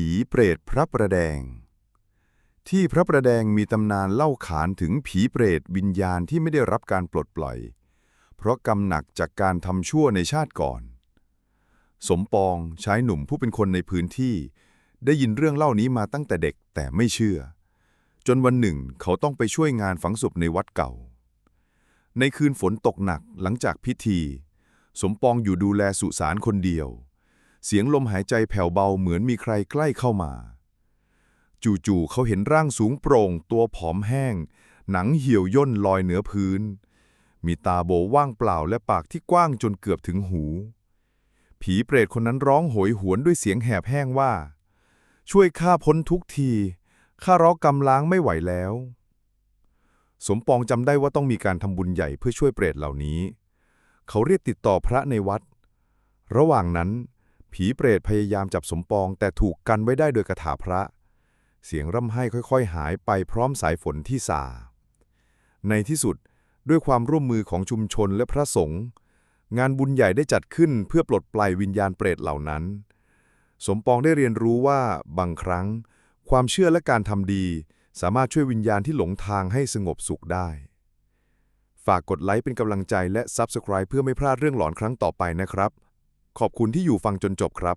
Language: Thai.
ผีเปรตพระประแดง ที่พระประแดงมีตำนานเล่าขานถึงผีเปรตวิญญาณที่ไม่ได้รับการปลดปล่อย เพราะกรรมหนักจากการทำชั่วในชาติก่อน สมปองชายหนุ่มผู้เป็นคนในพื้นที่ ได้ยินเรื่องเล่านี้มาตั้งแต่เด็กแต่ไม่เชื่อ จนวันหนึ่งเขาต้องไปช่วยงานฝังศพในวัดเก่า ในคืนฝนตกหนักหลังจากพิธี สมปองอยู่ดูแลสุสานคนเดียว เสียงลมหายใจแผ่วเบาเหมือนมีใครใกล้เข้ามา จู่ๆเขาเห็นร่างสูงโปร่ง ตัวผอมแห้ง หนังเหี่ยวย่นลอยเหนือพื้น มีตาโบว่างเปล่าและปากที่กว้างจนเกือบถึงหู ผีเปรตคนนั้นร้องโหยหวนด้วยเสียงแหบแห้งว่า ช่วยข้าพ้นทุกทีข้าร้อกำล้างไม่ไหวแล้ว สมปองจำได้ว่าต้องมีการทำบุญใหญ่เพื่อช่วยเปรตเหล่านี้ เขาเรียกติดต่อพระในวัด ระหว่างนั้น ผีเปรตพยายามจับสมปอง แต่ถูกกันไว้ได้โดยคาถาพระ เสียงร่ำไห้ค่อยๆ หายไปพร้อมสายฝนที่สา ในที่สุดด้วยความร่วมมือของชุมชนและพระสงฆ์งานบุญใหญ่ได้จัดขึ้นเพื่อปลดปล่อยวิญญาณเปรตเหล่านั้น สมปองได้เรียนรู้ว่าบางครั้ง ความเชื่อและการทำดี สามารถช่วยวิญญาณที่หลงทางให้สงบสุขได้ ฝากกดไลค์เป็นกำลังใจและ Subscribe เพื่อไม่พลาดเรื่องหลอนครั้งต่อไปนะครับ ขอบคุณที่อยู่ฟังจนจบครับ